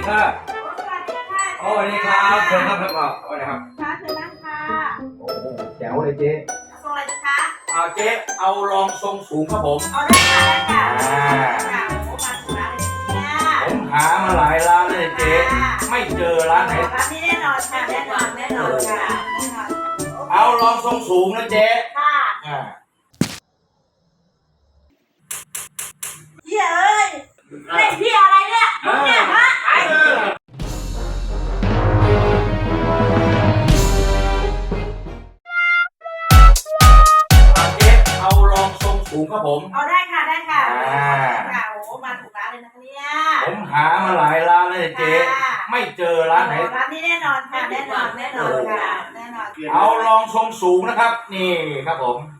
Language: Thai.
ดีค่ะสวัสดีค่ะโอ้สวัสดีครับเชิญครับครับครับสวัสดีครับ ค่ะเชิญนั่งค่ะ โอ้โหแจ๋วเลยเจ๊สวัสดีคะเอาเจ๊เอารองทรงสูงครับผม เอาได้ค่ะได้ค่ะอ่าค่ะโอ้มาถูกร้านเลยเนี่ยผมหามาหลายร้านเลยเจ๊ ไม่เจอร้านไหน ร้านนี้แน่นอนค่ะแน่นอนแน่นอนค่ะแน่นอนเอารองทรงสูงนะเจ๊ค่ะ อ่า องทรงสูงครับผม เอาได้ค่ะได้ค่ะอ่า ค่ะโอ้มาถูกร้านเลยนะคะเนี่ยผมหามาหลายร้านเลยเจ๊ไม่เจอร้านไหนร้านนี้แน่นอนค่ะแน่นอนแน่นอนค่ะแน่นอนเอารองทรงสูงนะครับ นี่ครับผมค